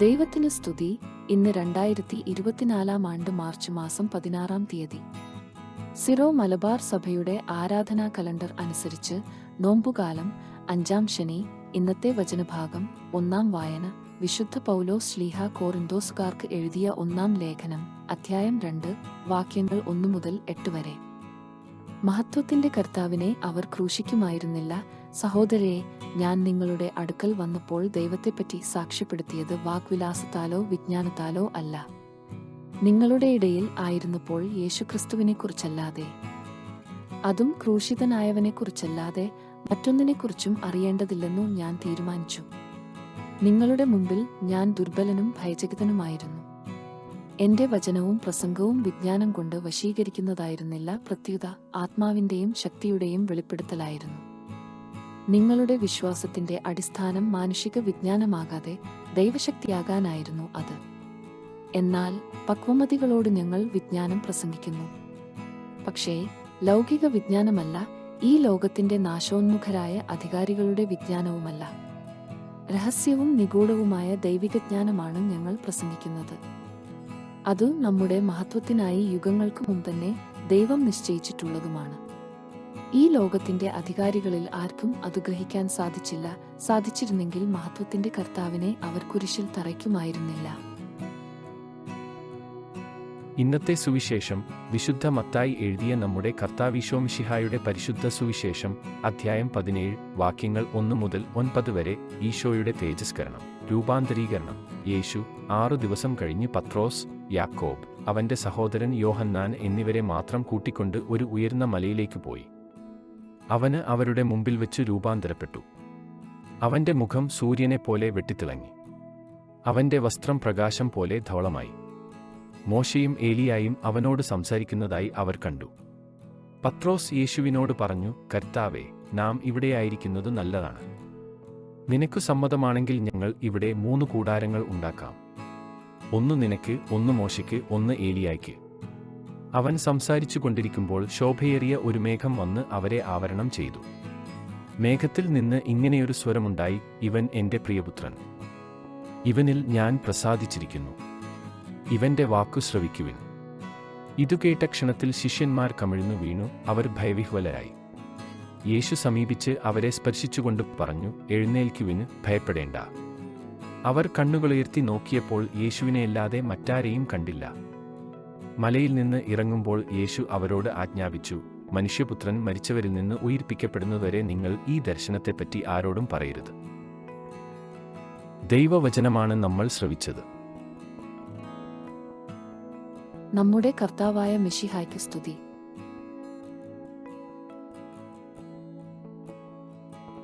ദൈവത്തിന് സ്തുതി. ഇന്ന് രണ്ടായിരത്തി ഇരുപത്തിനാലാം ആണ്ട് മാർച്ച് മാസം പതിനാറാം തീയതി. സിറോ മലബാർ സഭയുടെ ആരാധനാ കലണ്ടർ അനുസരിച്ച് നോമ്പുകാലം അഞ്ചാം ശനി ഇന്നത്തെ വചനഭാഗം ഒന്നാം വായന വിശുദ്ധ പൗലോ ശ്ലീഹ കോറിന്തോസുകാർക്ക് എഴുതിയ ഒന്നാം ലേഖനം അധ്യായം രണ്ട് വാക്യങ്ങൾ ഒന്നു മുതൽ എട്ട് വരെ. മഹത്വത്തിന്റെ കർത്താവിനെ അവർ ക്രൂശിക്കുമായിരുന്നില്ല. സഹോദരരെ ഞാൻ നിങ്ങളുടെ അടുക്കൽ വന്നപ്പോൾ ദൈവത്തെപ്പറ്റി സാക്ഷ്യപ്പെടുത്തിയത് വാക്വിലാസത്താലോ വിജ്ഞാനത്താലോ അല്ല. നിങ്ങളുടെ ഇടയിൽ ആയിരുന്നപ്പോൾ യേശുക്രിസ്തുവിനെക്കുറിച്ചല്ലാതെ അതും ക്രൂശിതനായവനെക്കുറിച്ചല്ലാതെ മറ്റൊന്നിനെക്കുറിച്ചും അറിയേണ്ടതില്ലെന്നു ഞാൻ തീരുമാനിച്ചു. നിങ്ങളുടെ മുമ്പിൽ ഞാൻ ദുർബലനും ഭയചകിതനുമായിരുന്നു. എന്റെ വചനവും പ്രസംഗവും വിജ്ഞാനം കൊണ്ട് വശീകരിക്കുന്നതായിരുന്നില്ല പ്രത്യുത ആത്മാവിന്റെയും ശക്തിയുടെയും വെളിപ്പെടുത്തലായിരുന്നു. നിങ്ങളുടെ വിശ്വാസത്തിന്റെ അടിസ്ഥാനം മാനുഷിക വിജ്ഞാനമാകാതെ ദൈവശക്തിയാകാനായിരുന്നു അത്. എന്നാൽ പക്വമതികളോട് ഞങ്ങൾ വിജ്ഞാനം പ്രസംഗിക്കുന്നു. പക്ഷേ ലൗകിക വിജ്ഞാനമല്ല ഈ ലോകത്തിന്റെ നാശോന്മുഖരായ അധികാരികളുടെ വിജ്ഞാനവുമല്ല. രഹസ്യവും നിഗൂഢവുമായ ദൈവികജ്ഞാനമാണ് ഞങ്ങൾ പ്രസംഗിക്കുന്നത്. അത് നമ്മുടെ മഹത്വത്തിനായി യുഗങ്ങൾക്ക് മുമ്പ് തന്നെ ദൈവം നിശ്ചയിച്ചിട്ടുള്ളതുമാണ്. ഈ ലോകത്തിന്റെ അധികാരികളിൽ ആർക്കും അത് ഗ്രഹിക്കാൻ സാധിച്ചില്ല. സാധിച്ചിരുന്നെങ്കിൽ മഹത്വത്തിന്റെ കർത്താവിനെ അവർ കുരിശിൽ തറയ്ക്കുമായിരുന്നില്ല. ഇന്നത്തെ സുവിശേഷം വിശുദ്ധ മത്തായി എഴുതിയ നമ്മുടെ കർത്താവിശോമിഷിഹായുടെ പരിശുദ്ധ സുവിശേഷം അധ്യായം പതിനേഴ് വാക്യങ്ങൾ ഒന്ന് മുതൽ ഒൻപത് വരെ ഈശോയുടെ തേജസ്കരണം രൂപാന്തരീകരണം. യേശു ആറു ദിവസം കഴിഞ്ഞ് പത്രോസ് യാക്കോബ് അവന്റെ സഹോദരൻ യോഹന്നാൻ എന്നിവരെ മാത്രം കൂട്ടിക്കൊണ്ട് ഒരു ഉയർന്ന മലയിലേക്ക് പോയി. അവന് അവരുടെ മുമ്പിൽ വെച്ച് രൂപാന്തരപ്പെട്ടു. അവന്റെ മുഖം സൂര്യനെ പോലെ വെട്ടിത്തിളങ്ങി. അവന്റെ വസ്ത്രം പ്രകാശം പോലെ ധവളമായി. മോശയും ഏലിയായും അവനോട് സംസാരിക്കുന്നതായി അവർ കണ്ടു. പത്രോസ് യേശുവിനോട് പറഞ്ഞു കർത്താവേ നാം ഇവിടെയായിരിക്കുന്നത് നല്ലതാണ്. നിനക്കു സമ്മതമാണെങ്കിൽ ഞങ്ങൾ ഇവിടെ മൂന്ന് കൂടാരങ്ങൾ ഉണ്ടാക്കാം. ഒന്ന് നിനക്ക് ഒന്ന് മോശയ്ക്ക് ഒന്ന് ഏലിയായ്ക്ക്. അവൻ സംസാരിച്ചു കൊണ്ടിരിക്കുമ്പോൾ ശോഭയേറിയ ഒരു മേഘം വന്ന് അവരെ ആവരണം ചെയ്തു. മേഘത്തിൽ നിന്ന് ഇങ്ങനെയൊരു സ്വരമുണ്ടായി ഇവൻ എന്റെ പ്രിയപുത്രൻ. ഇവനിൽ ഞാൻ പ്രസാദിച്ചിരിക്കുന്നു. ഇവന്റെ വാക്കു ശ്രവിക്കുവിൻ. ഇതു കേട്ട ക്ഷണത്തിൽ ശിഷ്യന്മാർ കമിഴ്ന്നു വീണു അവർ ഭയവിഹ്വലരായി. യേശു സമീപിച്ച് അവരെ സ്പർശിച്ചുകൊണ്ട് പറഞ്ഞു എഴുന്നേൽക്കുവിന് ഭയപ്പെടേണ്ട. അവർ കണ്ണുകളുയർത്തി നോക്കിയപ്പോൾ യേശുവിനെയല്ലാതെ മറ്റാരെയും കണ്ടില്ല. മലയിൽ നിന്ന് ഇറങ്ങുമ്പോൾ യേശു അവരോട് ആജ്ഞാപിച്ചു മനുഷ്യപുത്രൻ മരിച്ചവരിൽ നിന്ന് ഉയിർപ്പിക്കപ്പെടുന്നതുവരെ നിങ്ങൾ ഈ ദർശനത്തെപ്പറ്റി ആരോടും പറയരുത്. ദൈവവചനമാണ് നമ്മൾ ശ്രവിച്ചത്. നമ്മുടെ കർത്താവായ മിഷിഹായ്ക്ക് സ്തുതി.